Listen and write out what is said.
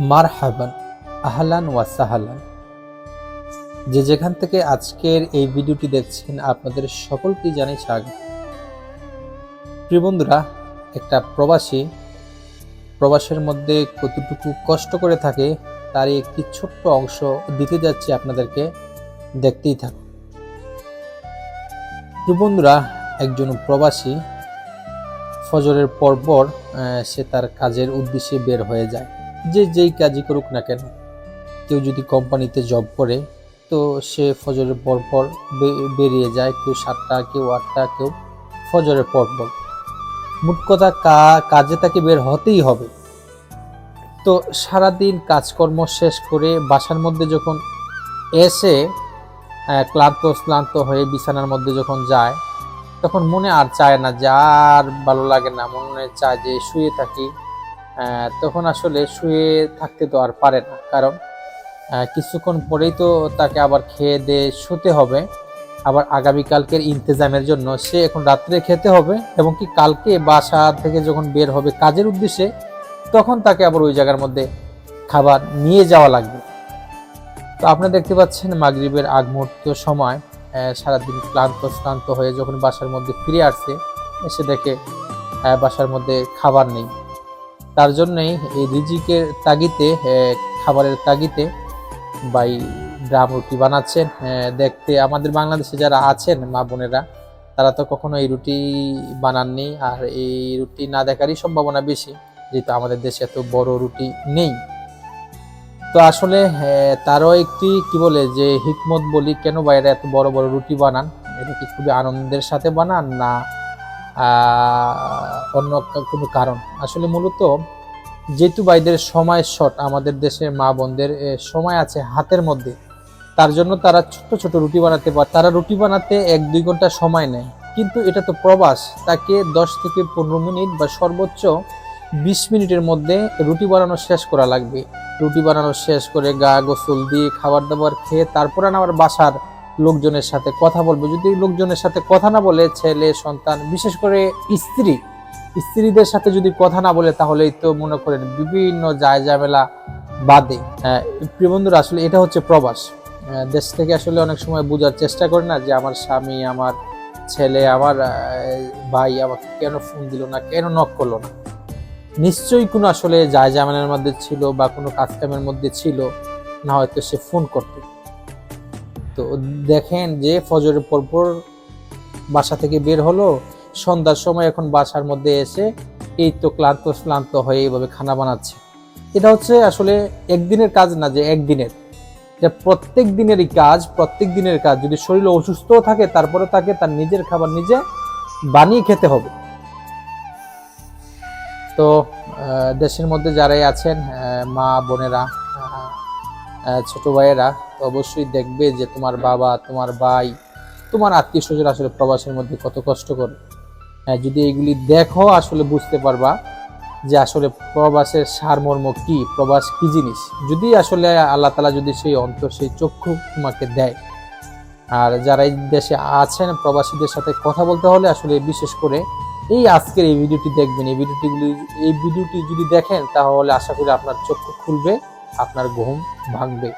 মার হাবান আহলান ওয়া সাহালান। যে যেখান থেকে আজকের এই ভিডিওটি দেখছেন, আপনাদের সকলকেই জানাই স্বাগত। প্রিয় বন্ধুরা, একটা প্রবাসী প্রবাসের মধ্যে কতটুকু কষ্ট করে থাকে, তার একটি ছোট্ট অংশ দিতে যাচ্ছি আপনাদেরকে দেখতেই থাকুন। প্রিয় বন্ধুরা, একজন প্রবাসী ফজরের পরপর সে তার কাজের উদ্দেশ্যে বের হয়ে যায়। যে যেই কাজই করুক না কেন, কেউ যদি কোম্পানিতে জব করে, তো সে ফজরের পরপর বে- বেরিয়ে যায়, কেউ সাতটা, কেউ আটটা, কেউ ফজরের পরপর মোট কথা কাজে তাকে বের হতেই হবে। তো সারাদিন কাজকর্ম শেষ করে বাসার মধ্যে যখন এসে ক্লান্ত ক্লান্ত হয়ে বিছানার মধ্যে যখন যায়, তখন মনে আর চায় না যে আর ভালো লাগে না। মনে চায় যে শুয়ে থাকি। তখন আসলে শুয়ে থাকতে তো আর পারে না। কারণ কিছুক্ষণ পরেই তো তাকে আবার খেয়ে দিয়ে শুতে হবে। আবার আগামীকালকের ইন্তজামের জন্য সে এখন রাত্রে খেতে হবে এবং কি কালকে বাসা থেকে যখন বের হবে কাজের উদ্দেশ্যে, তখন তাকে আবার ওই জায়গার মধ্যে খাবার নিয়ে যাওয়া লাগবে। তো আপনারা দেখতে পাচ্ছেন মাগরিবের আগ মুহূর্ত সময় সারাদিন ক্লান্ত, শ্রান্ত হয়ে যখন বাসার মধ্যে ফিরে আসছে, এসে দেখে বাসার মধ্যে খাবার নেই। তার জন্যই এই রিজিকের তাগিতে খাবারের তাগিতে বাই ড্রাম রুটি বানাচ্ছেন। দেখতে আমাদের বাংলাদেশে যারা আছেন মা বোনেরা, তারা তো কখনো এই রুটি বানাননি আর এই রুটি না দেখারই সম্ভাবনা বেশি, যেহেতু আমাদের দেশে এত বড় রুটি নেই। তো আসলে তারও একটি কি বলে যে হিকমত বলি, কেন বাইরে এত বড় বড় রুটি বানান? এটা কি খুবই আনন্দের সাথে বানান না অন্য কোনো কারণ। আসলে মূলত যেহেতু বাইদের সময় শর্ট আমাদের দেশের মা বোনদের সময় আছে হাতের মধ্যে, তার জন্য তারা ছোট ছোট রুটি বানাতে পারে। তারা রুটি বানাতে এক দুই ঘণ্টা সময় নেয়। কিন্তু এটা তো প্রবাস, তাকে দশ থেকে পনেরো মিনিট বা সর্বোচ্চ বিশ মিনিটের মধ্যে রুটি বানানো শেষ করা লাগবে। রুটি বানানো শেষ করে গা গোসল দিয়ে খাবার দাবার খেয়ে তারপরে আবার বাসার লোকজনের সাথে কথা বলবে। যদি লোকজনের সাথে কথা না বলে ছেলে সন্তান বিশেষ করে স্ত্রী স্ত্রীদের সাথে যদি কথা না বলে তাহলেই তো মনে করেন বিভিন্ন যায় ঝামেলা বাদে। আহ, প্রিয় বন্ধুরা আসলে এটা হচ্ছে প্রবাস। দেশ থেকে আসলে অনেক সময় বোঝার চেষ্টা করে না যে আমার স্বামী আমার ছেলে আমার ভাই আমাকে কেন ফোন দিল না কেন নক করল না। নিশ্চয়ই কোনো আসলে যায় জামানের মধ্যে ছিল বা কোনো কাজকামের মধ্যে ছিল না হয়তো সে ফোন করতো। তো দেখেন যে ফজরের পরপর বাসা থেকে বের হলো, সন্ধ্যার সময় এখন বাসার মধ্যে এসে এই তো ক্লান্ত ক্লান্ত হয়ে এইভাবে খানা বানাচ্ছে। এটা হচ্ছে আসলে একদিনের কাজ না যে একদিনের। যে প্রত্যেক দিনেরই কাজ, প্রত্যেক দিনের কাজ। যদি শরীর অসুস্থ থাকে তারপরে তাকে তার নিজের খাবার নিজে বানিয়ে খেতে হবে। তো দেশের মধ্যে যারাই আছেন মা, বোনেরা ছোট ভাইয়েরা অবশ্যই দেখবে যে তোমার বাবা তোমার ভাই তোমার আত্মীয় স্বজন আসলে প্রবাসের মধ্যে কত কষ্ট করে। হ্যাঁ, যদি এগুলি দেখো আসলে বুঝতে পারবা যে আসলে প্রবাসের সারমর্ম কি প্রবাস কি জিনিস। যদি আসলে আল্লাহ তালা যদি সেই অন্তর সেই চক্ষু তোমাকে দেয়। আর যারা এই দেশে আছেন প্রবাসীদের সাথে কথা বলতে হলে আসলে বিশেষ করে এই আজকের এই ভিডিওটি দেখবেন। এই ভিডিওটিগুলি এই ভিডিওটি যদি দেখেন তাহলে আশা করি আপনার চক্ষু খুলবে আপনার ঘুম ভাঙবে।